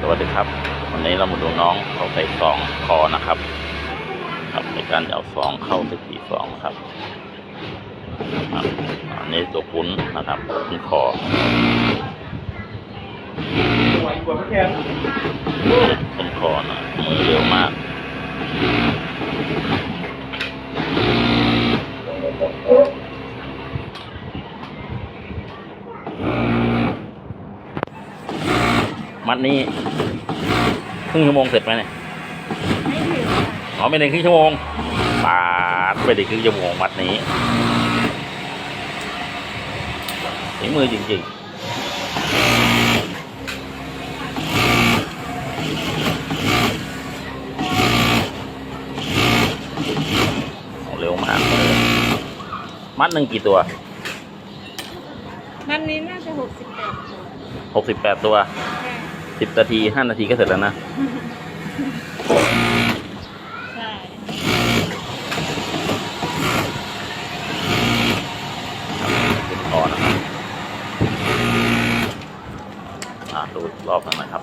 สวัสดีครับ วันนี้เรามาดูน้องเขาใส่ซองคอนะครับ ครับในการจะเอาซองเข้าไปสีซองครับครับอันนี้ตัวปุ้นนะครับปุ้นคอไหวกว่าพี่แคนปุ้นคอนะมือเร็วมาก มัดนี้ครึ่งชั่วโมงเสร็จไหมเนี่ยไม่ถึงอ๋อไม่ถึงครึ่งชั่วโมงปาดไปถึงครึ่งชั่วโมงมัดนี้ถึงมือจริงๆโอ้เร็วมากเลยมัดหนึ่งกี่ตัววันนี้น่าจะหกสิบแปดหกสิบแปดตัว สิบนาทีห้านาทีก็เสร็จแล้วนะ ใช่เป็นคอนะครับอ่าดูรอบหนึงนะครับ